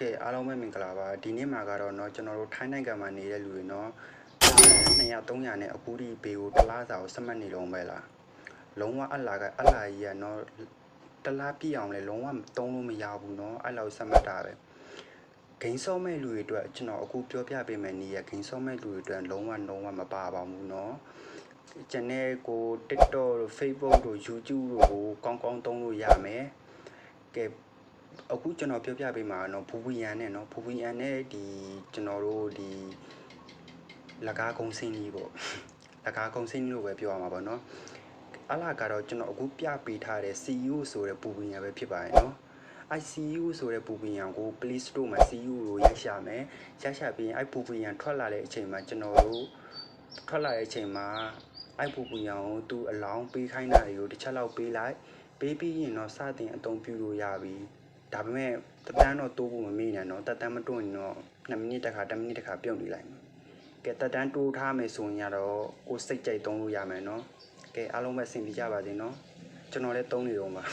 ကဲအားလုံးပဲမင်္ဂလာပါဒီနေ့မှာကတော့เนาะကျွန်တော်တို့ထိုင်းနိုင်ငံမှာနေတဲ့လူတွေเนาะ200 300နဲ့အခုဒီဘေကိုတစ်လားစာကိုစက်မှတ်နေလုံးပဲလားလုံးဝအလားကအလားကြီးကเนาะတစ်လားပြည့်အောင်လဲလုံးဝတုံးလို့မရဘူးเนาะအဲ့လောက်စက်မှတ်တာပဲဂိမ်းစောမဲ့လူတွေအတွက်ကျွန်တော်အခုပြောပြပေးမယ်နေရဂိမ်းစောမဲ့လူတွေအတွက်လုံးဝလုံးဝမပါပါဘူးเนาะကျန်တဲ့ကို TikTok တို့ Facebook တို့ YouTube တို့ကိုကောင်းကောင်းသုံးလို့ရမယ်ကဲ အခုကျွန်တော်ပြောပြပေးမှာနော်ဘူဝီယန်နဲ့နော်ဘူဝီယန်နဲ့ဒီကျွန်တော်တို့ဒီလကားကုံစင်းကြီးပေါ့လကားကုံစင်းကြီးလို့ပဲပြောရမှာပေါ့နော်အလားကတော့ကျွန်တော်အခုပြပေးထားတဲ့ CU ဆိုတဲ့ဘူဝီယန်ပဲဖြစ်ပါတယ်နော် ICU ဆိုတဲ့ပူပင်ရံကို Play Store မှာ CU ကိုရရှာမယ်။ရရှာပြီးရင်အဲ့ပူပင်ရံထွက်လာတဲ့အချိန်မှာကျွန်တော်တို့ထွက်လာတဲ့အချိန်မှာအဲ့ပူပင်ရံကိုသူ့အလောင်းပေးခိုင်းတာတွေကိုတစ်ချက်လောက်ပေးလိုက်ပေးပြီးရင်တော့စတင်အသုံးပြုလို့ရပြီ။ ဒါပေမဲ့တက်တန်းတော့တိုးဖို့မမေ့နဲ့တော့တက်တန်းမတွရင်တော့2မိနစ်တခါ10မိနစ်တခါပြုတ်နေလိုက်မယ်ကဲတက်တန်းတိုးထားမယ်ဆိုရင်တော့ကိုယ်စိတ်ကြိုက်သုံးလို့ရမယ်နော်ကဲအားလုံးပဲအဆင်ပြေကြပါစေနော်ကျွန်တော်လည်းသုံးနေတော့ပါ